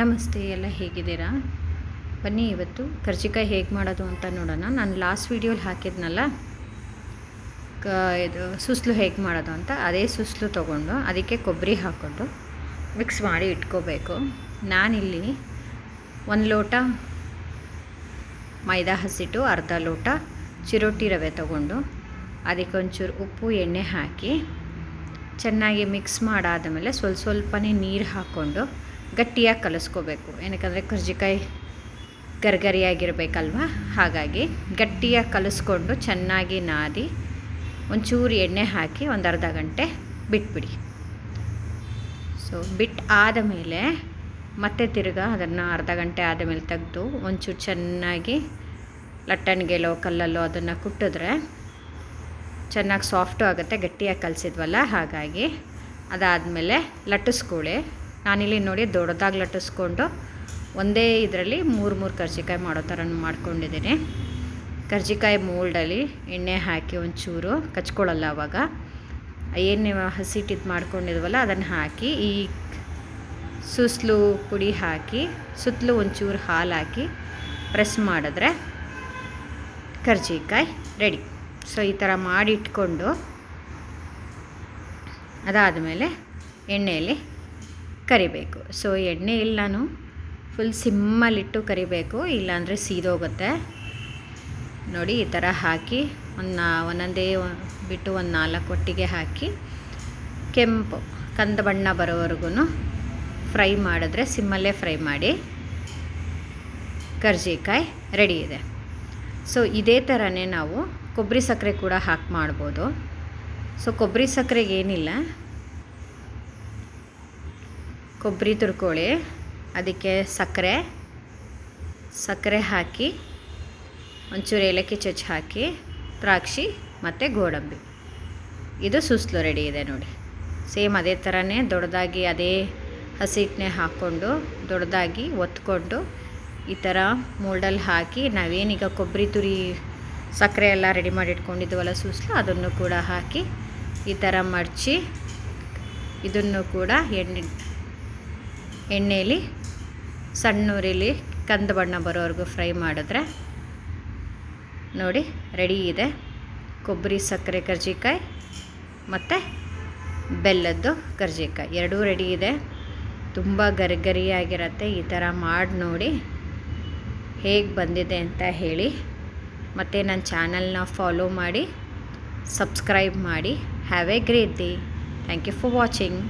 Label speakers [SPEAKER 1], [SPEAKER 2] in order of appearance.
[SPEAKER 1] ನಮಸ್ತೆ, ಎಲ್ಲ ಹೇಗಿದ್ದೀರಾ? ಬನ್ನಿ ಇವತ್ತು ಕರ್ಜಿಕಾಯಿ ಹೇಗೆ ಮಾಡೋದು ಅಂತ ನೋಡೋಣ. ನಾನು ಲಾಸ್ಟ್ ವೀಡಿಯೋಲಿ ಹಾಕಿದ್ನಲ್ಲ? ಕ, ಇದು ಸುಸ್ಲು ಹೇಗೆ ಮಾಡೋದು ಅಂತ, ಅದೇ ಸುಸ್ಲು ತೊಗೊಂಡು ಅದಕ್ಕೆ ಕೊಬ್ಬರಿ ಹಾಕ್ಕೊಂಡು ಮಿಕ್ಸ್ ಮಾಡಿ ಇಟ್ಕೋಬೇಕು. ನಾನಿಲ್ಲಿ ಒಂದು ಲೋಟ ಮೈದಾ ಹಸಿಟ್ಟು, ಅರ್ಧ ಲೋಟ ಚಿರೋಟಿ ರವೆ ತೊಗೊಂಡು ಅದಕ್ಕೆ ಒಂಚೂರು ಉಪ್ಪು, ಎಣ್ಣೆ ಹಾಕಿ ಚೆನ್ನಾಗಿ ಮಿಕ್ಸ್ ಮಾಡಾದ ಮೇಲೆ ಸ್ವಲ್ಪ ಸ್ವಲ್ಪನೇ ನೀರು ಹಾಕ್ಕೊಂಡು ಗಟ್ಟಿಯಾಗಿ ಕಲಿಸ್ಕೋಬೇಕು. ಏನಕ್ಕಂದರೆ ಕರ್ಜಿಕಾಯಿ ಗರ್ಗರಿಯಾಗಿರಬೇಕಲ್ವ? ಹಾಗಾಗಿ ಗಟ್ಟಿಯಾಗಿ ಕಲಸ್ಕೊಂಡು ಚೆನ್ನಾಗಿ ನಾದಿ, ಒಂಚೂರು ಎಣ್ಣೆ ಹಾಕಿ ಒಂದು ಅರ್ಧ ಗಂಟೆ ಬಿಟ್ಬಿಡಿ. ಸೊ ಬಿಟ್ಟು ಆದಮೇಲೆ ಮತ್ತೆ ತಿರ್ಗಾ ಅದನ್ನು ಅರ್ಧ ಗಂಟೆ ಆದಮೇಲೆ ತೆಗೆದು ಒಂಚೂರು ಚೆನ್ನಾಗಿ ಲಟ್ಟಣಿಗೆಲೋ, ಕಲ್ಲಲ್ಲೋ ಅದನ್ನು ಕುಟ್ಟಿದ್ರೆ ಚೆನ್ನಾಗಿ ಸಾಫ್ಟು ಆಗುತ್ತೆ, ಗಟ್ಟಿಯಾಗಿ ಕಲಿಸಿದ್ವಲ್ಲ? ಹಾಗಾಗಿ ಅದಾದಮೇಲೆ ಲಟ್ಟಿಸ್ಕೊಳ್ಳಿ. ನಾನಿಲ್ಲಿ ನೋಡಿ ದೊಡ್ಡದಾಗಿ ಲಟ್ಟಿಸ್ಕೊಂಡು ಒಂದೇ ಇದರಲ್ಲಿ ಮೂರು ಮೂರು ಕರ್ಜಿಕಾಯಿ ಮಾಡೋ ಥರ ಮಾಡ್ಕೊಂಡಿದ್ದೀನಿ. ಕರ್ಜಿಕಾಯಿ ಮೋಲ್ಡಲ್ಲಿ ಎಣ್ಣೆ ಹಾಕಿ ಒಂಚೂರು ಕಚ್ಕೊಳ್ಳಲ್ಲ ಅವಾಗ. ಏನು ಹಸಿಟ್ಟಿದ್ದು ಮಾಡ್ಕೊಂಡಿದ್ವಲ್ಲ ಅದನ್ನು ಹಾಕಿ ಈ ಸುಸ್ಲು ಪುಡಿ ಹಾಕಿ ಸುತ್ತಲೂ ಒಂಚೂರು ಹಾಲು ಹಾಕಿ ಪ್ರೆಸ್ ಮಾಡಿದ್ರೆ ಕರ್ಜಿಕಾಯಿ ರೆಡಿ ಸೊ ಈ ಥರ ಮಾಡಿಟ್ಕೊಂಡು ಅದಾದಮೇಲೆ ಎಣ್ಣೆಯಲ್ಲಿ ಕರಿಬೇಕು. ಸೊ ಎಣ್ಣೆ ನಾನು. ಫುಲ್ ಸಿಮ್ಮಲ್ಲಿಟ್ಟು ಕರಿಬೇಕು. ಇಲ್ಲಾಂದರೆ ಸೀದೋಗುತ್ತೆ. ನೋಡಿ, ಈ ಥರ ಹಾಕಿ ಒಂದು ಒಂದೊಂದೇ ಬಿಟ್ಟು ಒಂದು ನಾಲ್ಕು ಒಟ್ಟಿಗೆ ಹಾಕಿ ಕೆಂಪು ಕಂದ ಬಣ್ಣ ಬರೋವರೆಗೂ ಫ್ರೈ ಮಾಡಿದ್ರೆ ಸಿಮ್ಮಲ್ಲೇ ಫ್ರೈ ಮಾಡಿ ಕರ್ಜಿಕಾಯಿ ರೆಡಿ ಇದೆ. ಸೊ ಇದೇ ಥರನೇ ನಾವು ಕೊಬ್ಬರಿ ಸಕ್ಕರೆ ಕೂಡ ಹಾಕಿ ಮಾಡ್ಬೋದು. ಸೊ ಕೊಬ್ಬರಿ ಸಕ್ಕರೆಗೆ ಏನಿಲ್ಲ. ಕೊಬ್ಬರಿ ತುರ್ಕೊಳ್ಳಿ ಅದಕ್ಕೆ ಸಕ್ಕರೆ ಸಕ್ಕರೆ ಹಾಕಿ, ಒಂಚೂರು ಏಲಕ್ಕಿ ಚಚ್ಚಿ ಹಾಕಿ, ದ್ರಾಕ್ಷಿ ಮತ್ತು ಗೋಡಂಬಿ. ಇದು ಸುಸ್ಲು ರೆಡಿ ಇದೆ ನೋಡಿ. ಸೇಮ್ ಅದೇ ಥರನೇ ದೊಡ್ಡದಾಗಿ ಅದೇ ಹಸಿಟ್ಟನ್ನೇ ಹಾಕ್ಕೊಂಡು, ದೊಡ್ಡದಾಗಿ ಒತ್ಕೊಂಡು, ಈ ಥರ ಮೋಲ್ಡಲ್ಲಿ ಹಾಕಿ ನಾವೇನೀಗ ಕೊಬ್ಬರಿ ತುರಿ ಸಕ್ಕರೆ ಎಲ್ಲ ರೆಡಿ ಮಾಡಿ ಇಟ್ಕೊಂಡಿದ್ವಲ್ಲ ಸುಸ್ಲು, ಅದನ್ನು ಕೂಡ ಹಾಕಿ ಈ ಥರ ಮಡಚಿ ಇದನ್ನು ಕೂಡ ಎಣ್ಣೆ ಎಣ್ಣೆಯಲ್ಲಿ ಸಣ್ಣ ಉರಿಲಿ ಕಂದು ಬಣ್ಣ ಬರೋವರೆಗೂ ಫ್ರೈ ಮಾಡಿದ್ರೆ ನೋಡಿ ರೆಡಿ ಇದೆ. ಕೊಬ್ಬರಿ, ಸಕ್ಕರೆ, ಕರ್ಜಿಕಾಯಿ ಮತ್ತು ಬೆಲ್ಲದ್ದು ಕರ್ಜಿಕಾಯಿ. ಎರಡೂ ರೆಡಿ ಇದೆ. ತುಂಬ ಗರಿಗರಿಯಾಗಿರತ್ತೆ. ಈ ಥರ ಮಾಡಿ ನೋಡಿ ಹೇಗೆ ಬಂದಿದೆ ಅಂತ ಹೇಳಿ. ಮತ್ತು ನನ್ನ ಚಾನಲ್ನ ಫಾಲೋ ಮಾಡಿ, ಸಬ್ಸ್ಕ್ರೈಬ್ ಮಾಡಿ. Have a great day. Thank you for watching.